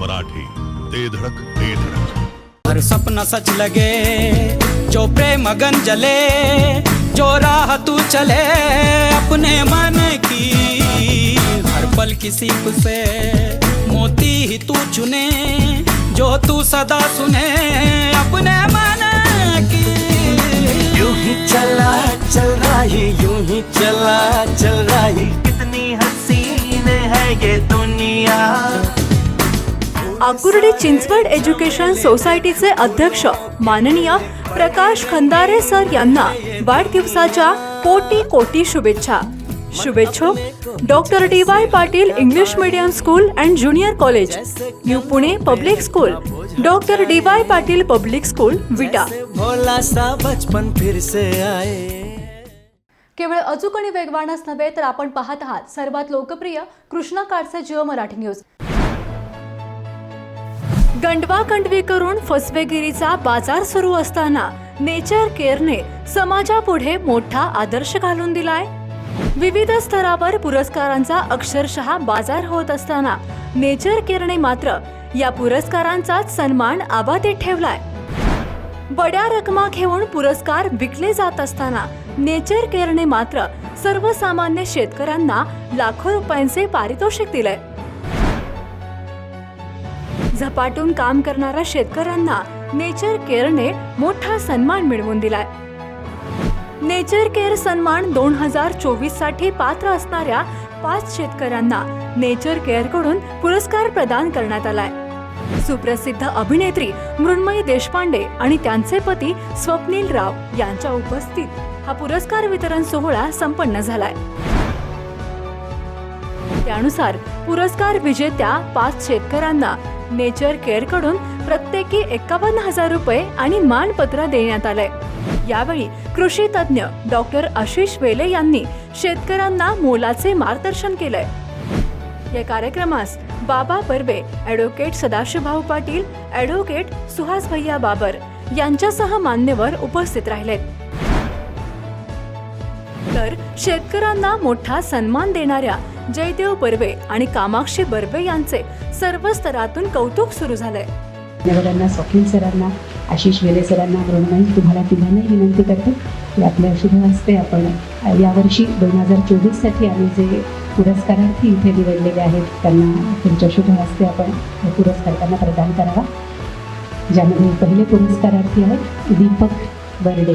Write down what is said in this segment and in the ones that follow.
मराठी ते धडक ते धडक। हर सपना सच लगे जो प्रेम मगन जले जो राह तू चले अपने मन की। हर पल किसी से मोती ही तू चुने जो तू सदा सुने अपने मन की। यूँ ही चला चल रही यूँ ही चला चल रही। आकुर्डी चिंचवड एज्युकेशन सोसायटीचे अध्यक्ष माननीय प्रकाश खंदारे सर यांना वाढदिवसाच्या कोटी कोटी शुभेच्छा. शुभेच्छुक doctor D Y Patil English medium school and junior college. New Pune public school. Doctor D Y Patil public school Vita. केवळ अचूक आणि वेगवानच नव्हे तर आपण पाहत आहात सर्वात लोकप्रिय कृष्णा काडचे जिओ मराठी न्यूज. गंडवा कंडवी करून फसवेगिरीचा बाजार सुरू असताना नेचर केअरने समाजापुढे मोठा आदर्श घालून दिलाय. विविध स्तरावर पुरस्कारांचा अक्षरशः बाजार होत असताना नेचर केअरने मात्र या पुरस्कारांचाच सन्मान आबातीत ठेवलाय. बड्या रकमा घेऊन पुरस्कार विकले जात असताना नेचर केअरने मात्र सर्वसामान्य शेतकऱ्यांना लाखो रुपयांचे पारितोषिक दिलंय. झपाटून काम करणाऱ्या शेतकऱ्यांना नेचर केअरने मोठा सन्मान मिळवून दिलाय. नेचर केअर सन्मान दोन हजार चोवीससाठी पात्र असणाऱ्या पाच शेतकऱ्यांना नेचर केअरकडून पुरस्कार प्रदान करण्यात आलाय. सुप्रसिद्ध अभिनेत्री मृण्मयी देशपांडे आणि त्यांचे पती स्वप्नील राव यांच्या उपस्थित हा पुरस्कार वितरण सोहळा संपन्न झालाय. त्यानुसार पुरस्कार विजेत्या पाच शेतकऱ्यांना नेचर केअरकडून प्रत्येकी एकावन्न हजार रुपये आणि मानपत्र देण्यात आलंय. यावेळी कृषी तज्ज्ञ डॉक्टर आशिष वेले यांनी शेतकऱ्यांना मोलाचे मार्गदर्शन केलंय. या कार्यक्रमास बाबा बर्वे ॲडव्होकेट सदाशिवभाऊ पाटील ॲडव्होकेट सुहास भैया बाबर यांच्यासह मान्यवर उपस्थित राहिलेत. तर शेतकऱ्यांना मोठा सन्मान देणाऱ्या जयदेव बर्वे आणि कामाक्षी बर्वे यांचे सर्व स्तरातून कौतुक सुरू झालंय. मान्यवरांना स्वप्नील सरांना आशिष वेले सरांना मृणमयी तुम्हाला तिघांनाही विनंती करते की आपल्या शुभ हस्ते आपण यावर्षी दोन हजार चोवीससाठी आम्ही जे पुरस्कारार्थी इथे निवडलेले आहेत त्यांना तुमच्या शुभ हस्ते आपण हे पुरस्कार त्यांना प्रदान करावा. ज्यामध्ये पहिले पुरस्कारार्थी आहेत दीपक बर्डे.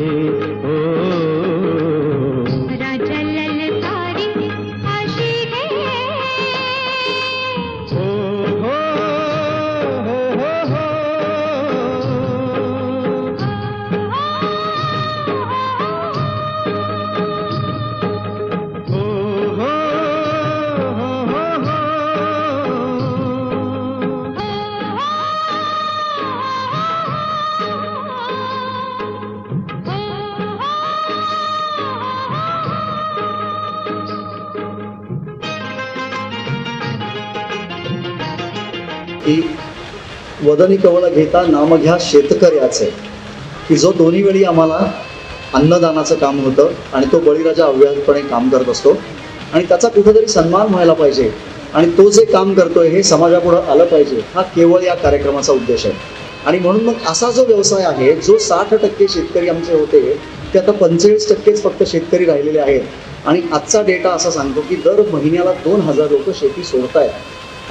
की वदनी कवळ घेता नाम घ्या शेतकऱ्याचे. की जो दोन्ही वेळी आम्हाला अन्नदानाचं काम होतं आणि तो बळीराजा अव्याहतपणे काम करत असतो आणि त्याचा कुठेतरी सन्मान व्हायला पाहिजे आणि तो जे काम करतोय हे समाजापुढं आलं पाहिजे हा केवळ या कार्यक्रमाचा उद्देश आहे. आणि म्हणून मग असा जो व्यवसाय आहे जो साठ टक्के शेतकरी आमचे होते ते आता पंचेचाळीस टक्केच फक्त शेतकरी राहिलेले आहेत. आणि आजचा डेटा असा सांगतो की दर महिन्याला दोन हजार लोक शेती सोडतायत.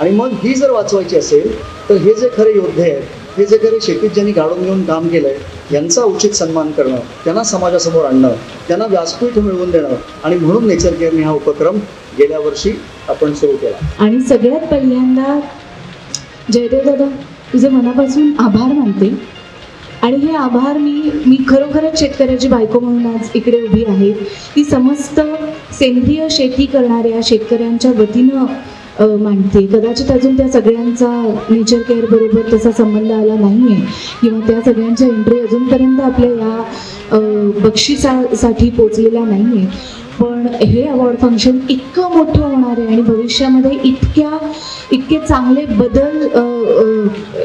आणि मग ही जर वाचवायची असेल तर हे जे खरे योद्धे आहेत हे जे खरे शेतीत ज्यांनी गाडून घेऊन काम केलं आहे यांचा उचित सन्मान करणं त्यांना समाजासमोर आणणं त्यांना व्यासपीठ मिळवून देणं आणि म्हणून नेचर केअरने हा उपक्रम गेल्या वर्षी आपण सुरू केला. आणि सगळ्यात पहिल्यांदा जयदेव दादा तुझे मनापासून आभार मानते. आणि हे आभार मी मी खरोखरच शेतकऱ्याची बायको म्हणून आज इकडे उभी आहे. ती समस्त सेंद्रिय शेती करणाऱ्या शेतकऱ्यांच्या वतीनं मांडते कदाचित अजून त्या सगळ्यांचा नेचर केअर बरोबर तसा संबंध आला नाही आहे किंवा त्या सगळ्यांच्या एंट्री अजूनपर्यंत आपल्या या बक्षिसासाठी पोचलेल्या नाही आहे पण हे अवॉर्ड फंक्शन इतकं मोठं होणार आहे आणि भविष्यामध्ये इतक्या इतके चांगले बदल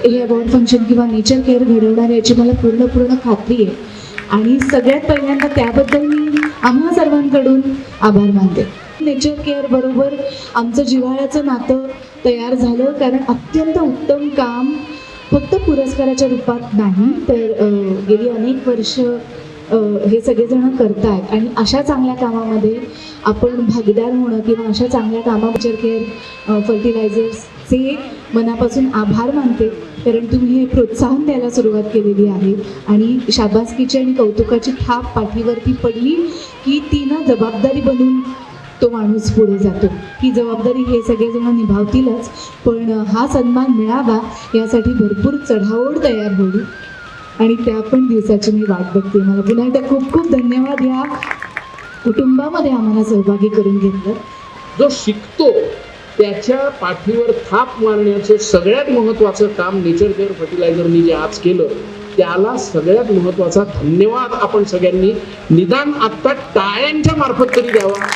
हे अवॉर्ड फंक्शन किंवा नेचर केअर घडवणार याची मला पूर्ण पूर्ण खात्री आहे. आणि सगळ्यात पहिल्यांदा त्याबद्दल मी आम्हा सर्वांकडून आभार मानते. नेचर केअर बरोबर आमचं जिव्हाळ्याचं नातं तयार झालं. कारण अत्यंत उत्तम काम फक्त पुरस्काराच्या रूपात नाही तर गेली अनेक वर्ष हे सगळेजण आहेत आणि अशा चांगल्या कामामध्ये आपण भागीदार होणं किंवा अशा चांगल्या कामा नेचर केअर फर्टिलायझर्सचे मनापासून आभार मानते. कारण तुम्ही हे प्रोत्साहन द्यायला सुरुवात केलेली आहे. आणि शाबासकीची आणि कौतुकाची थाप पाठीवरती पडली की ती ना जबाबदारी बनून तो माणूस पुढे जातो. ही जबाबदारी हे सगळेजण निभावतीलच पण हा सन्मान मिळावा यासाठी भरपूर चढाओढ तयार होईल. आणि त्या पण दिवसाची मी वाट बघते. मला पुन्हा एकदा खूप खूप धन्यवाद या कुटुंबामध्ये आम्हाला सहभागी करून घेतलं जो शिकतो त्याच्या पाठीवर थाप मारण्याचं सगळ्यात महत्त्वाचं काम नेचर केअर फर्टिलायझरनी जे आज केलं त्याला सगळ्यात महत्त्वाचा धन्यवाद आपण सगळ्यांनी निदान आत्ता टाळ्यांच्या मार्फत तरी द्यावा.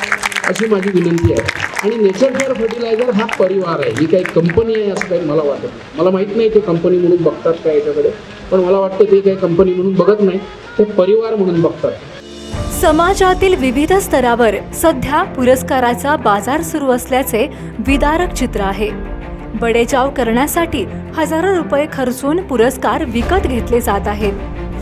अशी माझी विनंती आहे. आणि नेचर केअर फर्टिलायझर हा परिवार आहे. ही काही कंपनी आहे असं काही मला वाटत मला माहीत नाही ते कंपनी म्हणून बघतात का याच्याकडे. पण मला वाटतं ते काही कंपनी म्हणून बघत नाही. ते परिवार म्हणून बघतात. समाजातील विविध स्तरावर सध्या पुरस्काराचा बाजार सुरू असल्याचे विदारक चित्र आहे. बडेजाव करण्यासाठी हजारो रुपये खर्चून पुरस्कार विकत घेतले जात आहेत.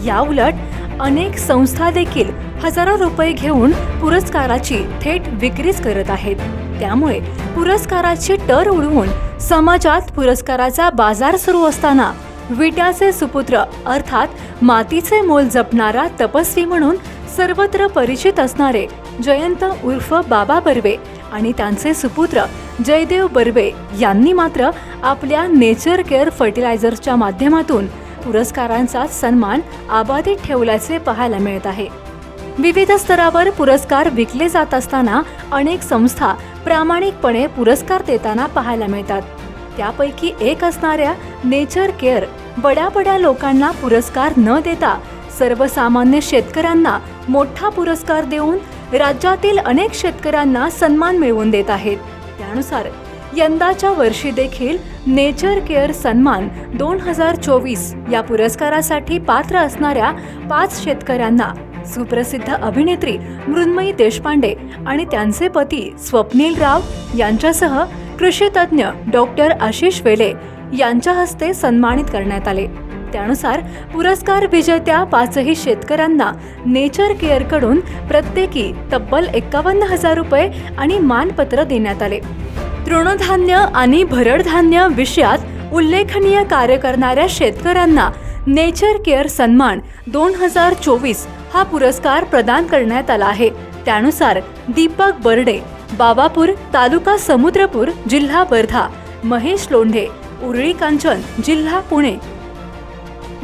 या उलट अनेक संस्था देखील हजारो रुपये घेऊन पुरस्काराची थेट विक्रीच करत आहेत. त्यामुळे पुरस्काराची टर उडवून समाजात पुरस्काराचा बाजार सुरू असताना विट्याचे सुपुत्र अर्थात मातीचे मोल जपणारा तपस्वी म्हणून सर्वत्र परिचित असणारे जयंत उर्फ बाबा बर्वे आणि त्यांचे सुपुत्र जयदेव बर्वे यांनी मात्र आपल्या नेचर केअर फर्टिलायझर्सच्या माध्यमातून पुरस्कारांचा सन्मान आबाधित ठेवल्याचे पाहायला मिळत आहे. विविध स्तरावर पुरस्कार विकले जात असताना अनेक संस्था प्रामाणिकपणे पुरस्कार देताना पाहायला मिळतात. त्यापैकी एक असणाऱ्या नेचर केअर बड्या बड्या लोकांना पुरस्कार न देता सर्वसामान्य शेतकऱ्यांना मोठा पुरस्कार देऊन राज्यातील अनेक शेतकऱ्यांना सन्मान मिळवून देत आहेत. त्यानुसार यंदाच्या वर्षी देखील नेचर केअर सन्मान दोन हजार चोवीस या पुरस्कारासाठी पात्र असणाऱ्या पाच शेतकऱ्यांना सुप्रसिद्ध अभिनेत्री मृण्मयी देशपांडे आणि त्यांचे पती स्वप्नील राव यांच्यासह कृषीतज्ञ डॉक्टर आशिष वेले यांच्या हस्ते सन्मानित करण्यात आले. त्यानुसार पुरस्कार विजेत्या पाचही शेतकऱ्यांना नेचर केअरकडून प्रत्येकी तब्बल एकावन्न हजार रुपये आणि मानपत्र देण्यात आले. तृणधान्य आणि भरडधान्य विषयात उल्लेखनीय कार्य करणाऱ्या शेतकऱ्यांना नेचर केअर सन्मान दोन हजार चोवीस हा पुरस्कार प्रदान करण्यात आला आहे. त्यानुसार दीपक बर्डे बाबापूर तालुका समुद्रपूर जिल्हा वर्धा महेश लोंढे उरळी कांचन जिल्हा Pune.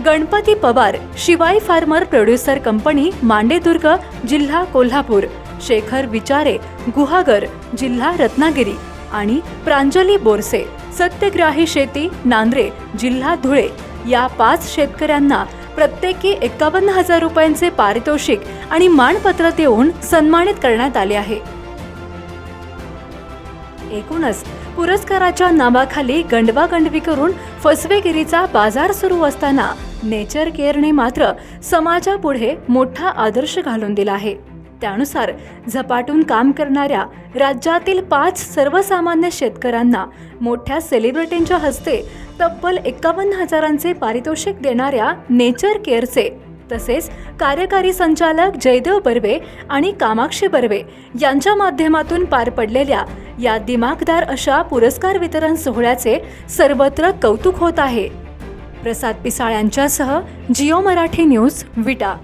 Ganpati Pawar Shivai farmer producer company Mandedurg जिल्हा कोल्हापूर शेखर विचारे गुहागर जिल्हा रत्नागिरी आणि प्रांजली बोरसे सत्यग्राही शेती नांद्रे जिल्हा धुळे या पाच शेतकऱ्यांना प्रत्येकी एकावन्न हजार रुपयांचे पारितोषिक आणि मानपत्र देऊन सन्मानित करण्यात आले आहे. एकूणच पुरस्काराच्या नावाखाली गंडवागंडवी करून फसवेगिरीचा बाजार सुरू असताना नेचर केअरने मात्र समाजापुढे मोठा आदर्श घालून दिला आहे. त्यानुसार झपाटून काम करणाऱ्या राज्यातील पाच सर्वसामान्य शेतकऱ्यांना मोठ्या सेलिब्रिटींच्या हस्ते तब्बल एकावन्न हजारांचे पारितोषिक देणाऱ्या नेचर केअरचे तसेच कार्यकारी संचालक जयदेव बर्वे आणि कामाक्षी बर्वे यांच्या माध्यमातून पार पडलेल्या या दिमागदार अशा पुरस्कार वितरण सोहळ्याचे सर्वत्र कौतुक होत आहे. प्रसाद पिसाळ यांच्यासह जिओ मराठी न्यूज विटा.